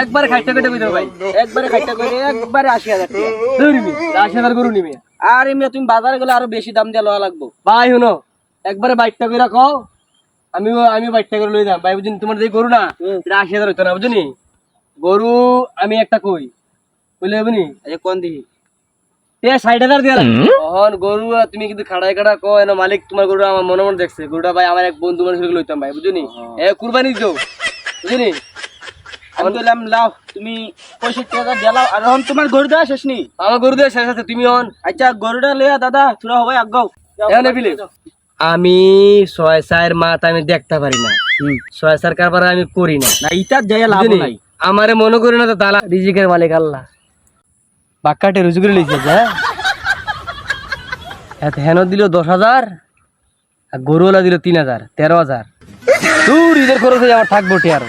একবার খাইতে কেটে কইতো ভাই। একবারে খাইটা করে একবারে আশি হাজার টাকা। ধরবি আশি হাজার গরু নিবি। আর এমনি তুমি বাজারে গেলে আরও বেশি দাম দিয়ে লওয়া লাগবো। ভাই শুনো। একবারে বাইকটা করে রাখো আমি আমি বাইকটা করে লই যাম। ভাই বুঝুন তোমার যে গরু না এটা আশি হাজার হইতো না বুঝুনি? গরু আমি একটা কই। বুঝলে বুঝনি কোন দিহি? এ ষাট হাজার দিয়ে তখন গরু তুমি কিন্তু খাড়াই খাড়া কো এনো মালিক তোমার গরু আমার মনে মনে দেখছে। গরুটা ভাই আমার এক বন্ধু মানুষ লইতাম ভাই বুঝুনি? এ কুরবানি দিও বুঝুনি? আমি বললাম লাও তুমি পঁয়ষট্টি হাজার দিলাও আর এখন তোমার গরু দেওয়া শেষ নি আমার গরু দিয়ে শেষ আছে তুমি অন আচ্ছা গরুটা লইয়া দাদা থোড়া হবে আগাও এখানে বিলে আমি ছয় সায়ের মাত আমি দেখতে পারি না। ছয় সার কারবার আমি করি না। না ইটার যাইয়া লাভ নাই। আমারে মনে করি না তো তালা রিজিকের মালিক আল্লাহ। বাক্কাটে রুজু করে হ্যাঁ এত হেন দিল দশ হাজার আর গরুওয়ালা দিল তিন হাজার তেরো হাজার। তুই রিজের খরচ আমার থাকব টি আর।